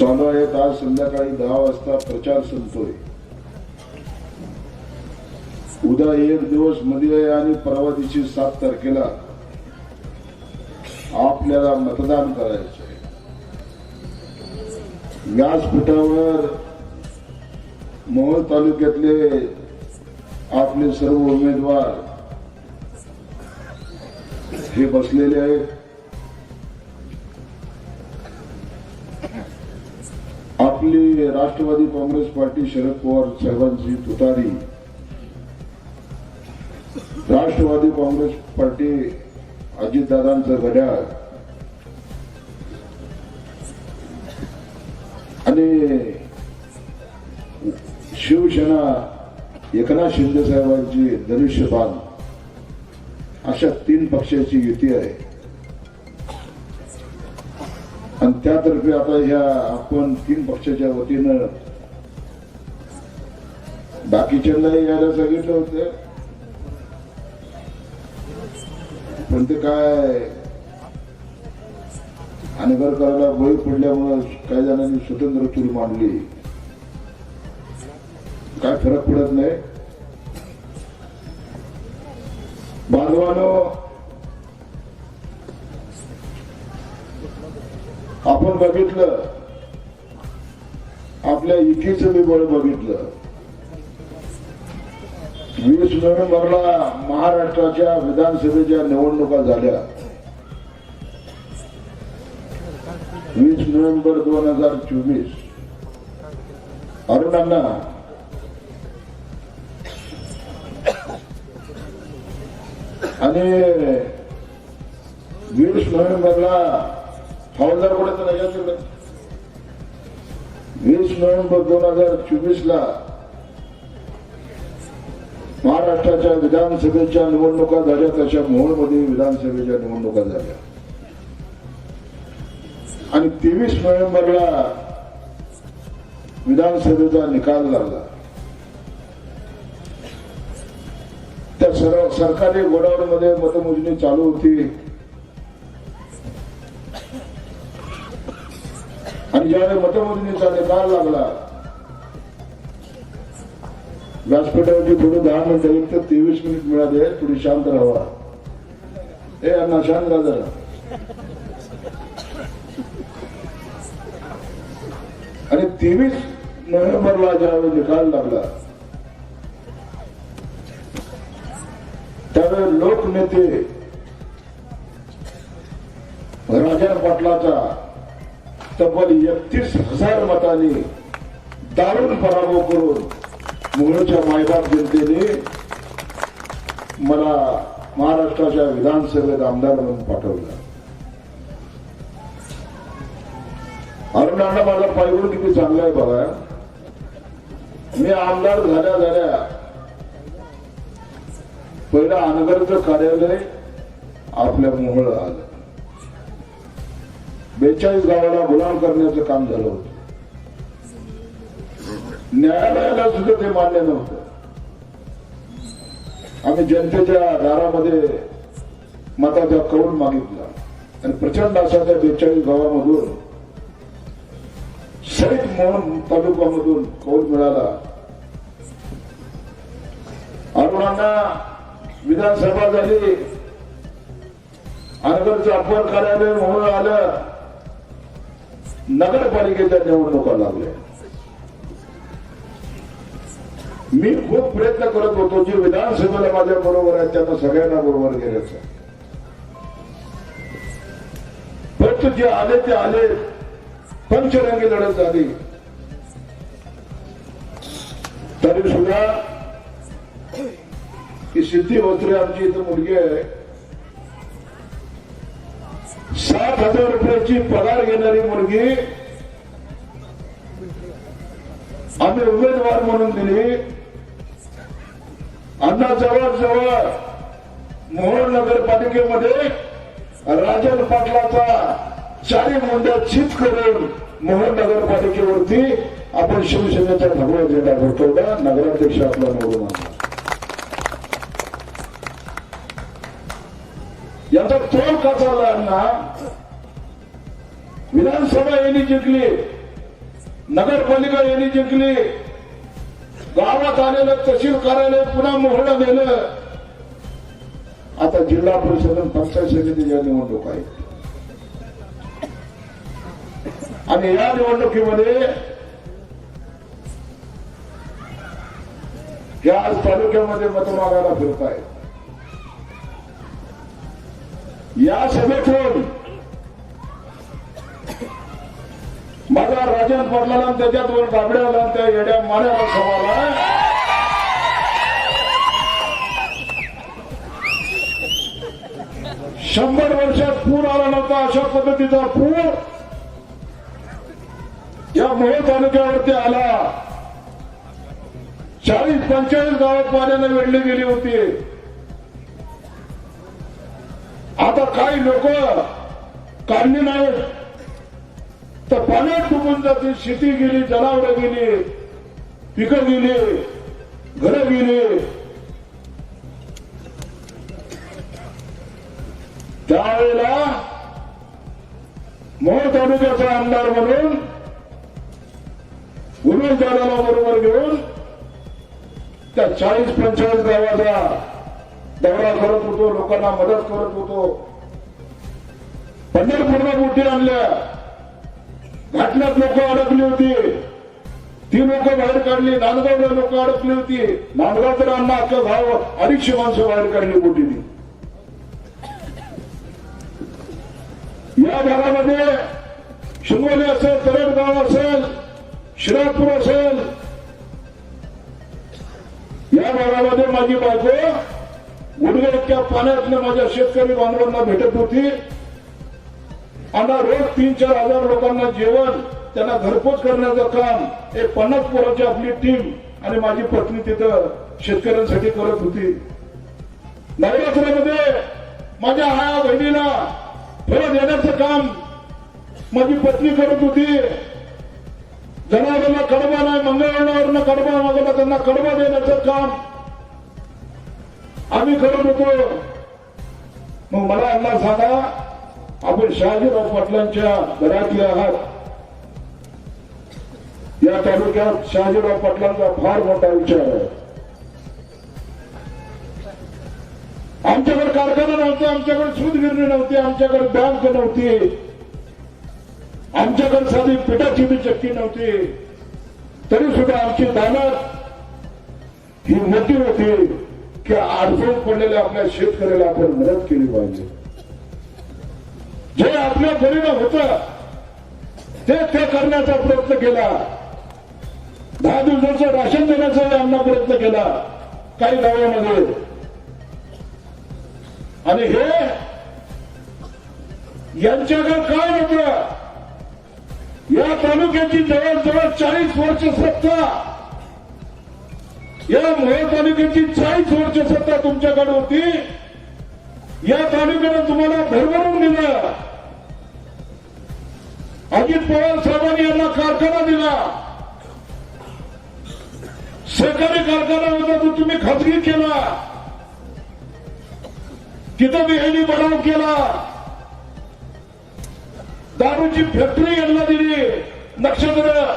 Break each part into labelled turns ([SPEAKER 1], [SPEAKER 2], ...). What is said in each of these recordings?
[SPEAKER 1] चालू आहेत आज संध्याकाळी दहा वाजता प्रचार संपतोय. उद्या एक दिवसमध्ये आहे आणि परवा दिवशी सात तारखेला आपल्याला मतदान करायचं आहे. व्यासपीठावर मोहोळ तालुक्यातले आपले सर्व उमेदवार हे बसलेले आहेत. आपली राष्ट्रवादी काँग्रेस पार्टी शरद पवार साहेबांची तुतारी. राष्ट्रवादी काँग्रेस पार्टी अजितदादांचं घड्याळ. आणि शिवसेना एकनाथ शिंदे साहेबांची धनुष्यबाण. अशा तीन पक्षाची युती आहे. त्यातर्फे आता ह्या आपण तीन पक्षाच्या वतीनं बाकीच्यांनाही यायला सांगितलं होतं. पण ते काय? अनगर करायला बळी पडल्यामुळं काही जणांनी स्वतंत्र चूल मांडली. काय फरक पडत नाही. बांधवानं आपण बघितलं. आपल्या इकीचं मी बळ बघितलं. वीस नोव्हेंबरला महाराष्ट्राच्या विधानसभेच्या निवडणुका झाल्या. वीस नोव्हेंबर दोन हजार चोवीस. अरुणांना आणि वीस नोव्हेंबरला हवालदार पडत नाही वीस नोव्हेंबर दोन हजार चोवीस ला महाराष्ट्राच्या विधानसभेच्या निवडणुका झाल्या तशा मोहोळमध्ये विधानसभेच्या निवडणुका झाल्या. आणि तेवीस नोव्हेंबरला विधानसभेचा निकाल लागला. त्या सर्व सरकारी गोडाऊनमध्ये मतमोजणी चालू होती. ज्यावेळी मतमोजणीचा निकाल लागला. व्यासपीठावरती थोडं दहा मिनिट एक तर तेवीस मिनिट मिळाले थोडी शांत राहावा ए अण्णा शांत राहा जरा. आणि तेवीस नोव्हेंबरला ज्यावेळी निकाल लागला त्यावेळी लोकनेते राजा पाटलाचा तब्बल एकतीस हजार मतांनी दारुण पराभव करून मुंबईच्या मायबाप जनतेने मला महाराष्ट्राच्या विधानसभेत आमदार म्हणून पाठवलं. अरुणांना माझा पायगुण किती चांगला आहे बघा. मी आमदार झाल्या झाल्या पहिलं अनगरचं कार्यालय आपल्या मोहळ आलं. बेचाळीस गावाला गुलाम करण्याचं काम झालं होतं. न्यायालयाला सुद्धा ते मान्य नव्हतं. आम्ही जनतेच्या दारामध्ये मताचा कौल मागितला. आणि प्रचंड असा त्या बेचाळीस गावामधून सैद मोहन तालुक्यामधून कौल मिळाला. अरुणांना विधानसभा झाली. अनगरचं अपर कार्यालय म्हणून आलं. नगरपालिकेच्या निवडणुका लागल्या मी खूप प्रयत्न करत होतो जे विधानसभेला माझ्या बरोबर आहेत त्यांना सगळ्यांना बरोबर घ्यायचं परंतु जे आले ते आले. पंचरंगी लढत झाली. तरी सुद्धा की सिद्धी होत्रे आमची इथं मुलगी आहे. सात हजार रुपयाची पगार घेणारी मुलगी आम्ही उमेदवार म्हणून दिली. अण्णा जवळ जवळ मोहोळ नगरपालिकेमध्ये राजन पाटलाचा चारी मुंड्या चित करून मोहोळ नगरपालिकेवरती आपण शिवसेनेचा भगवा झेंडा फडकवला नगराध्यक्ष आपला निवडून आला याचा तोल का अण्णा? विधानसभा यांनी जिंकली. नगरपालिका यांनी जिंकली. गावात आलेलं तहसील कार्यालय पुन्हा मोहळा नेलं. आता जिल्हा परिषद आणि पंचायत समितीच्या निवडणूक आहेत. आणि या निवडणुकीमध्ये या आज तालुक्यामध्ये मत मागायला फिरत या सभेतून माझा राजन पडला आणि त्याच्या दोन गाबड्याला आणि त्या येड्या माऱ्याला समाला शंभर वर्षात पूर आला नव्हता अशा पद्धतीचा पूर या मोह तालुक्यावरती आला. चाळीस पंचेचाळीस गावात पाण्याने वेढली गेली होती. आता काही लोक काढली नाहीत. तर पाण्यात डुबून जातील शेती गेली जनावरं गेली पिकं गेली घरं गेली. त्यावेळेला मोह तालुक्याचा आमदार म्हणून उमेश दादाला बरोबर घेऊन त्या चाळीस पंचेचाळीस गावाचा दौरा करत होतो लोकांना मदत करत होतो. पंढरपूरला मूर्ती आणल्या. घाटल्यात लोक अडकली होती. ती लोक बाहेर काढली नांदगावला लोक अडकली होती. नांदगाव तर अण्णा अख्खा भाव अडीचशे माणसं बाहेर काढली मोठीने या भागामध्ये शिंगोली असेल तरडगाव असेल श्रीरामपूर असेल. या भागामध्ये माझी बायको गुडघे पाण्यातल्या माझ्या शेतकरी बांधवांना भेटत होती आणि रोज तीन चार हजार लोकांना जेवण त्यांना घरपोच करण्याचं काम एक पन्नास पोराची आपली टीम आणि माझी पत्नी तिथं शेतकऱ्यांसाठी करत होती. नवरात्रामध्ये माझ्या आया बहिणीला फळं देण्याचं काम माझी पत्नी करत होती. जनावरांना कडबा नाही मंगळवारनं कडबा मागवला त्यांना कडबा देण्याचं काम आम्ही करत होतो मग मला अण्णा सांगा आपण शहाजीराव पाटलांच्या घरातले आहात. या तालुक्यात शहाजीराव पाटलांचा फार मोठा विचार आहे. आमच्याकडे कारखाना नव्हते आमच्याकडे सूतगिरणी नव्हती आमच्याकडे बँक नव्हती. आमच्याकडे साधी पिठाची बी चक्की नव्हती. तरी सुद्धा आमची दानत ही मोठी होती. की अडचण पडलेल्या आपल्या शेतकऱ्याला आपण मदत केली पाहिजे. जे आपल्या परीनं होत ते ते करण्याचा प्रयत्न केला. दहा दिवसाचं राशन देण्याचा आमना प्रयत्न केला काही गावामध्ये. आणि हे यांच्याकडे काय होत? या तालुक्याची जवळजवळ चाळीस वर्ष सत्ता. या मोह तालुक्याची चाळीस वर्ष सत्ता तुमच्याकडे होती. या तालुक्यानं तुम्हाला भरभरून दिलं. अजित पवार साहेबांनी यांना कारखाना दिला. सरकारी कारखाना होता तो तुम्ही खाजगी केला. तिथं बी बनाव केला. दारूची फॅक्टरी यांना दिली. नक्षत्र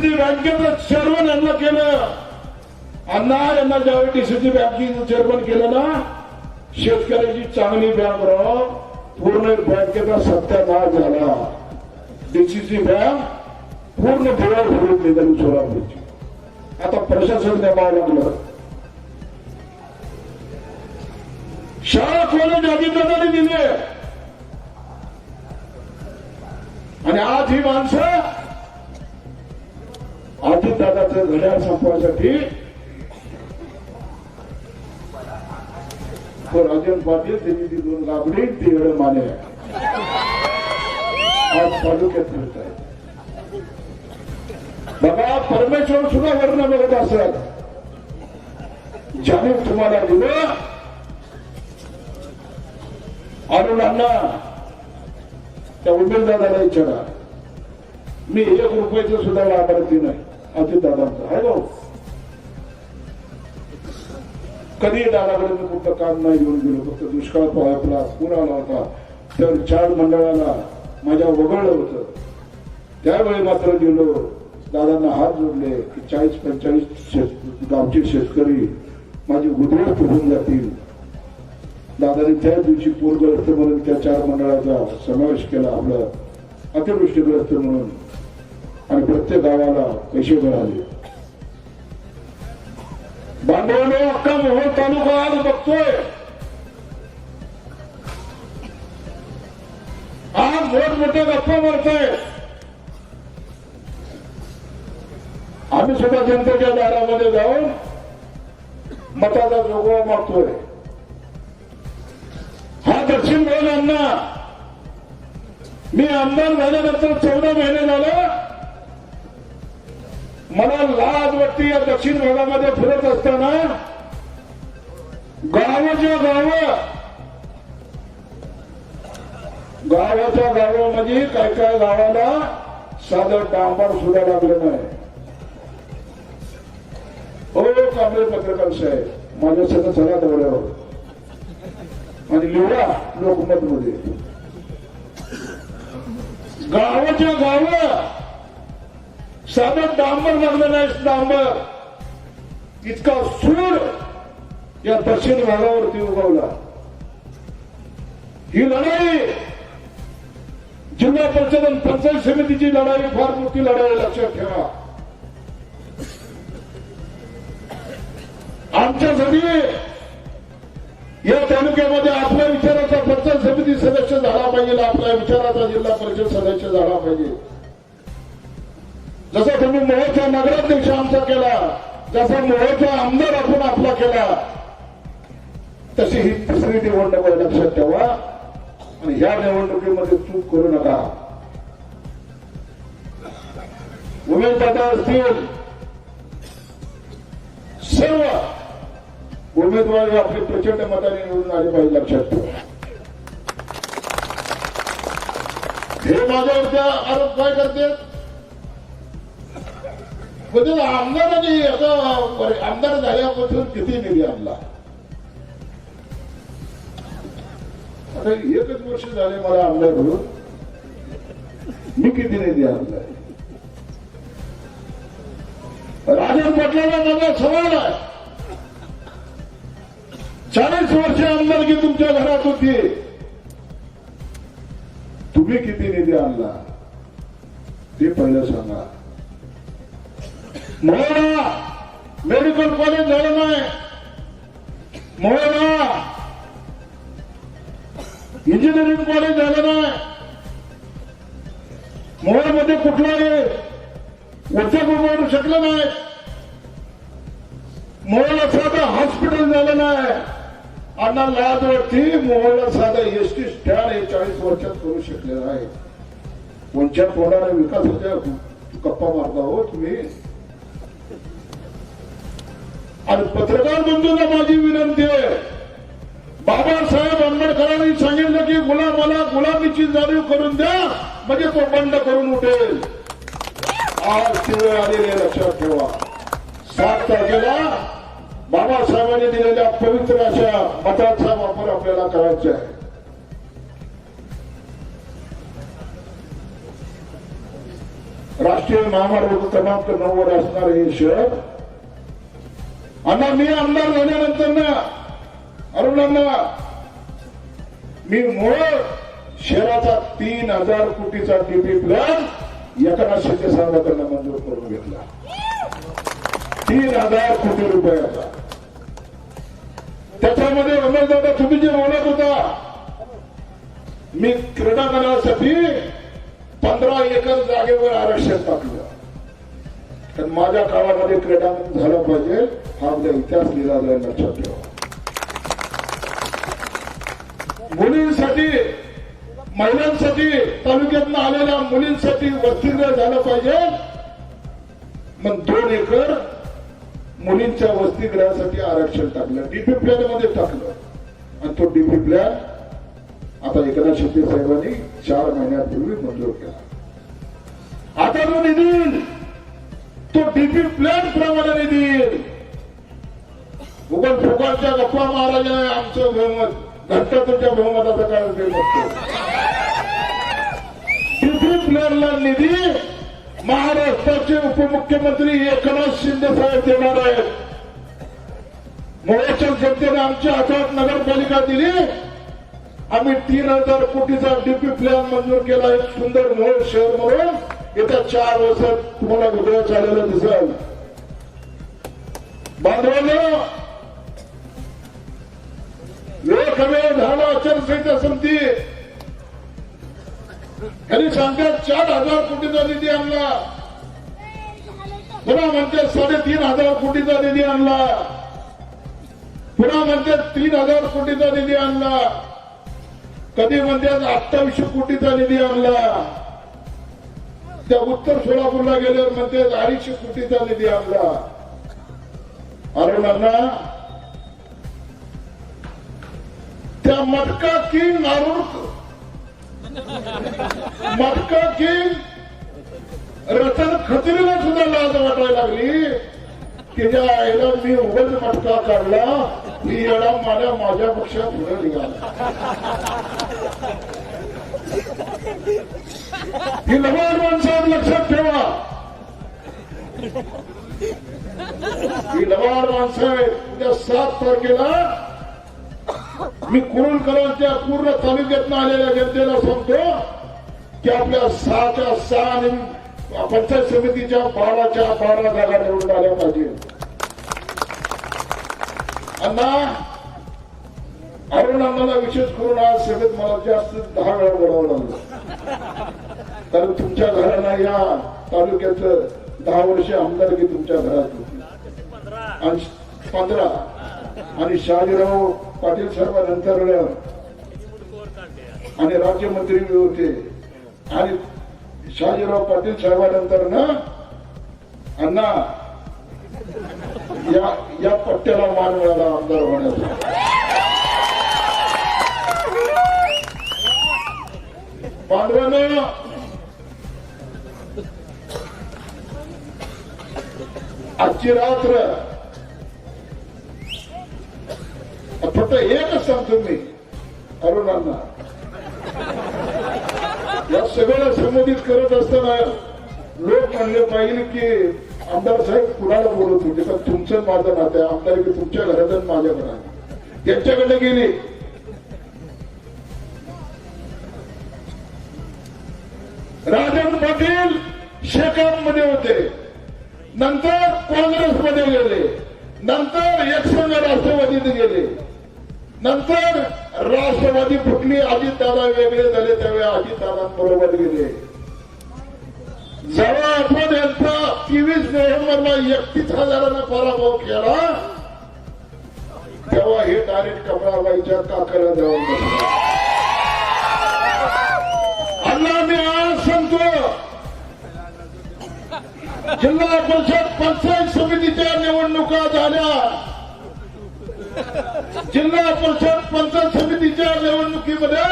[SPEAKER 1] डीसीसी बँकेचं चेअरमन यांना केलं. अण्णा यांना ज्यावेळी डीसीसी बँकेचं चेअरमन केलं ना शेतकऱ्याची चांगली बँक राव पूर्ण बँकेचा सत्यानाश झाला. डीसीसी बँक पूर्ण दिवा भरून निघाली सोलापूरची. आता प्रशासन नेमावं लागलं शाळा कॉलेज अजितदादांनी दिले. आणि आज ही माणसं दादाचं घड्याळ संपवासाठी राजन पाटील त्यांनी ती दोन गाबडी ती एवढं माने आज तालुक्यात फिरत आहे. बघा परमेश्वर सुद्धा वर्ण बघत असत ज्याने तुम्हाला दिलं अरुणांना त्या उमेदवाराला विचारा. मी एक रुपयाचं सुद्धा लाभार्थी नाही. अजित दादांचा आहे कधी दादाकडे कुठलं काम नाही घेऊन गेलो? फक्त दुष्काळ पाहला पूर आला होता. तर चार मंडळाला माझ्या वगळलं होतं. त्यावेळी मात्र गेलो. दादांना हात जोडले की चाळीस पंचेचाळीस शेत गावचे शेतकरी माझी उद्ध्वस्त फुटून जातील. दादाने त्या दिवशी पूरग्रस्त म्हणून त्या चार मंडळाचा समावेश केला आपलं. अतिवृष्टीग्रस्त म्हणून. आणि प्रत्येक गावाला पैसे मिळाले. बांधवाने अख्खा मोहोळ तालुका आज बघतोय. आज मोठमोठ्या गप्पा मारताय. आम्ही सुद्धा जनतेच्या दारामध्ये जाऊन मताचा जोगवा मागतोय हा दक्षिण भागांना मी आमदार झाल्यानंतर चौदा महिने झालं. मला लाज वाटते या दक्षिण भागामध्ये फिरत असताना. गावाच्या गाव. गावाच्या गावामध्ये काय काय गावाला साधं डांबर सुद्धा लागलं नाही. हो कांबळे पत्रकार साहेब माझ्या सगळं चला दौऱ्यावर. आणि लिहा लोकमत मध्ये गावाच्या गाव. साधं डांबर लागलं नाही डांबर. इतका सूर या दक्षिण भागावरती उगवला. ही लढाई जिल्हा परिषद आणि पंचायत समितीची लढाई फार मोठी लढाई लक्षात ठेवा. आमच्यासाठी या तालुक्यामध्ये आपल्या विचाराचा पंचायत समिती सदस्य झाला पाहिजे आपल्या विचाराचा जिल्हा परिषद सदस्य झाला पाहिजे. जसं तुम्ही मोहच्या नगराध्यक्ष आमचा केला जसा मोहचा आमदार आपण आपला केला तशी ही तिसरी निवडणूक आहे, लक्षात ठेवा. आणि ह्या निवडणुकीमध्ये चूक करू नका. उमेश दादा असतील. सर्व उमेदवार हे आपले प्रचंड मताने निवडून आले पाहिजे लक्षात ठेवा. हे माझ्यावरती आरोप काय करते? म्हणजे आमदारांनी आता आमदार झाल्यापासून किती निधी आणला? आता एकच वर्ष झाले मला आमदार म्हणून. मी किती निधी आणलाय? राजन पाटलाला माझा सवाल आहे. चाळीस वर्ष आमदारकी तुमच्या घरात होती. तुम्ही किती निधी आणला? ते पहिलं सांगा. मोहना मेडिकल कॉलेज झालं नाही. मोहना इंजिनिअरिंग कॉलेज झालं नाही. मोहळमध्ये कुठलाही उद्योग उभारू शकला नाही. मोहळला साधं हॉस्पिटल झालं नाही. अण्णा लादवरती वाटती मोहळला साधं एसटी स्टँड हे चाळीस वर्षात करू शकले आहे कोणच्या तोंडाने विकासाच्या गप्पा मारता हो तुम्ही आणि पत्रकार बंधूंना माझी विनंती आहे. बाबासाहेब आंबेडकरांनी सांगितलं की गुलामाला गुलामीची जाणीव करून द्या म्हणजे तो बंड करून उठेल. आज वेळ आलेली लक्षात ठेवा. सात तारखेला बाबासाहेबांनी दिलेल्या पवित्र अशा मताचा वापर आपल्याला करायचा आहे. राष्ट्रीय महामार्ग क्रमांक नऊवर असणारे हे शहर अण्णा मी आमदार झाल्यानंतर ना अरुणांना मी मूळ शहराचा तीन हजार कोटीचा डीपी प्लॅन एकनाथ शिंदे साहेबांकडनं मंजूर करून घेतला तीन हजार कोटी रुपयाचा त्याच्यामध्ये उमेदवार तुम्ही बोलत होता मी क्रीडा करण्यासाठी पंधरा एकर जागेवर आरक्षण टाकलं तर माझ्या काळामध्ये क्रीडा झालं पाहिजे हा उद्या इतिहास लिहिला जाईल लक्षात ठेवा. मुलींसाठी महिलांसाठी तालुक्यातून आलेल्या मुलींसाठी वसतिगृह झालं पाहिजे. मग दोन एकर मुलींच्या वसतिगृहासाठी आरक्षण टाकलं. डीपी प्लॅनमध्ये टाकलं. आणि तो डीपी प्लॅन आता एकनाथ शिंदे साहेबांनी चार महिन्यापूर्वी मंजूर केला. आता तो निधी तो डीपी प्लॅन प्रमाणे देईल. येईल. उगल गप्पा महाराजाने आमचं बहुमत घंटा तुमच्या बहुमताचा काय उपयोग नसतो डीपी प्लॅनला निधी महाराष्ट्राचे उपमुख्यमंत्री एकनाथ शिंदे साहेब देणार आहेत. मोर्चा जनतेने आमची हातात नगरपालिका दिली. आम्ही तीन हजार कोटीचा डीपी प्लॅन मंजूर केला एक सुंदर मोहोळ शहर म्हणून. येत्या चार वर्षात तुम्हाला उदय आलेलं दिसेल. बांधवांना वेळ झाला आचारसंहिता संपती यांनी सांगतात चार हजार कोटीचा निधी आणला. पुन्हा म्हणते साडेतीन हजार कोटीचा निधी आणला. पुन्हा म्हणते तीन हजार कोटीचा निधी आणला. कधी म्हणतात अठ्ठावीसशे कोटीचा निधी आणला. त्या उत्तर सोलापूरला गेल्यावर म्हणते अडीचशे कोटीचा निधी आणला. अरुणांना त्या मटका किंग अरुण मटका किंग रतन खत्रीला सुद्धा लाज वाटायला लागली. की ज्या आईला मी उगाच मटका काढला मी येडा माझ्या माझ्या पक्षात पुढे निघाला. ही लहान माणसात लक्षात ठेवा. ही लवाड माणसं आहेत उद्या सात तारखेला मी कुरुलकरांच्या पूर्ण तालुक्यातनं आलेल्या जनतेला सांगतो की आपल्या सहाच्या सहा आणि पंचायत समितीच्या बाराच्या बारा जागा निवडून आल्या पाहिजे. अण्णा अरुण अण्णाला विशेष करून आज सगळ्यात मला जास्त दहा वेळा बोलावं लागलं. कारण तुमच्या घराला या तालुक्याचं दहा वर्ष आमदारकी तुमच्या घरात होती. आणि पंधरा. आणि शहाजीराव पाटील साहेबांनंतर आणि राज्यमंत्री होते. आणि शहाजीराव पाटील साहेबानंतर ना अण्णा या या पट्ट्याला मान मिळाला आमदार होण्याचा. पांढऱ्यानं आजची रात्र फक्त एकच सांगतो मी अरुणांना. या सगळ्याला संबोधित करत असताना लोक म्हणले पाहिजे की आमदार साहेब कुणाला बोलत होते? तर तुमचं माझं नातं आहे. आमदार की तुमच्या घरात आणि माझ्या घरात. त्यांच्याकडे गेली. राजन पाटील शेकापमध्ये होते. नंतर काँग्रेसमध्ये गेले. नंतर एकसंघ राष्ट्रवादीत गेले. नंतर राष्ट्रवादी फुटली अजितदादा वेगळे झाले त्यावेळी अजितदादांबरोबर गेले. जेव्हा आपण यांचा तेवीस नोव्हेंबरला एकतीस हजारांना पराभव केला तेव्हा हे डायरेक्ट कमळाबाईच्या काकाला जाऊन अण्णा मी आज सांगतो जिल्हा परिषद पंचायत समितीच्या निवडणुका झाल्या. जिल्हा परिषद पंचायत समितीच्या निवडणुकीमध्ये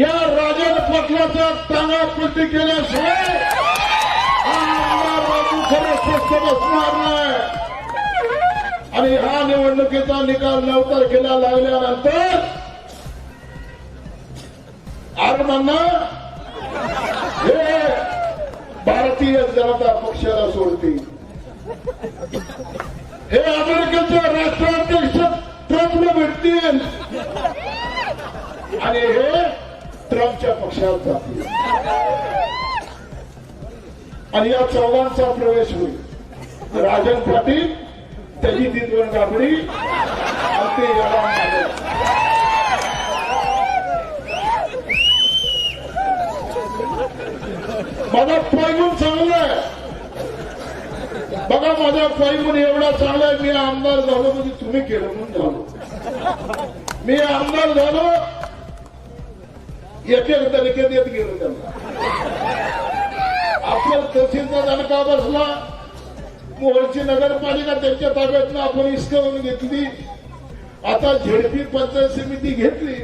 [SPEAKER 1] या राजन पाटलाचा तांगा पलटी केल्याशिवाय स्वस्त बसणार नाही. आणि हा निवडणुकीचा निकाल नऊ तारखेला लागल्यानंतर आरमांना भारतीय जनता पक्षाला सोडतील. हे अमेरिकेचे राष्ट्राध्यक्ष ट्रम्पला भेटतील. आणि हे ट्रम्पच्या पक्षात जातील. आणि या चौघांचा प्रवेश होईल. राजन पाटील त्याची ती दोन गाबडी आणि ते याला माझा पैगून एवढा चांगला आहे मी आमदार झालो म्हणजे तुम्ही केलं म्हणून झालो. मी आमदार झालो एक एक तरीके देत गेलो त्यांना. आपण तहसीलचा दणका बसला? मोहरची नगरपालिका त्यांच्या ताब्यातनं आपण हिसकावून घेतली. आता झेडपी पंचायत समिती घेतली.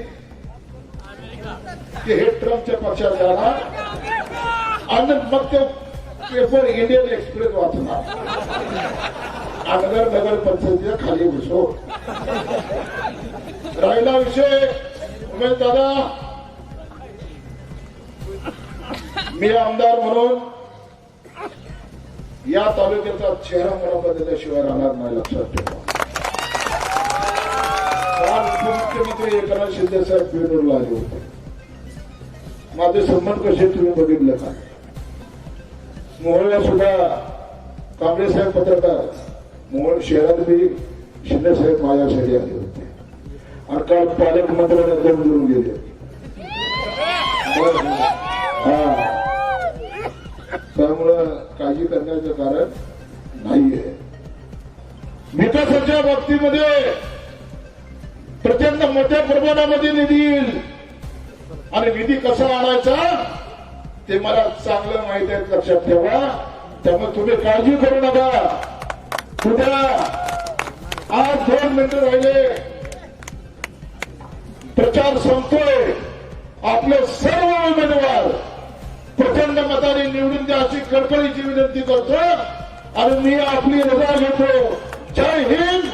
[SPEAKER 1] की हे ट्रम्पच्या पक्षात जाणार. आणि मग ते पेपर इंडियन एक्सप्रेस वाचला. अनगर नगर पंचायतीच्या खाली घुसो राहिला विषय. उमेश दादा. मी आमदार म्हणून या तालुक्याचा चेहरा मला बदलल्याशिवाय राहणार नाही लक्षात ठेवा. काल उपमुख्यमंत्री एकनाथ शिंदे साहेब भेटून आले होते. माझे संबंध कसे तुम्ही बघितले का? मोहळला सुद्धा कांबळे साहेब पत्रकार मोहळ शहरात मी शिंदे साहेब माझ्यासाठी आले होते. आणि काल पालकमंत्र्यांना दोन देऊन गेले. हा. त्यामुळं काळजी करण्याचं कारण नाहीये. विकासाच्या बाबतीमध्ये प्रचंड मोठ्या प्रमाणामध्ये निधी येईल. आणि निधी कसा आणायचा? ते मला चांगलं माहिती आहे लक्षात ठेवा. त्यामुळे तुम्ही काळजी करू नका. उद्या आज दोन मिनिटं राहिले. प्रचार संपतोय. आपले सर्व उमेदवार प्रचंड मताने निवडून द्या अशी कडकडीची विनंती करतो आणि मी आपली रजा घेतो. जय हिंद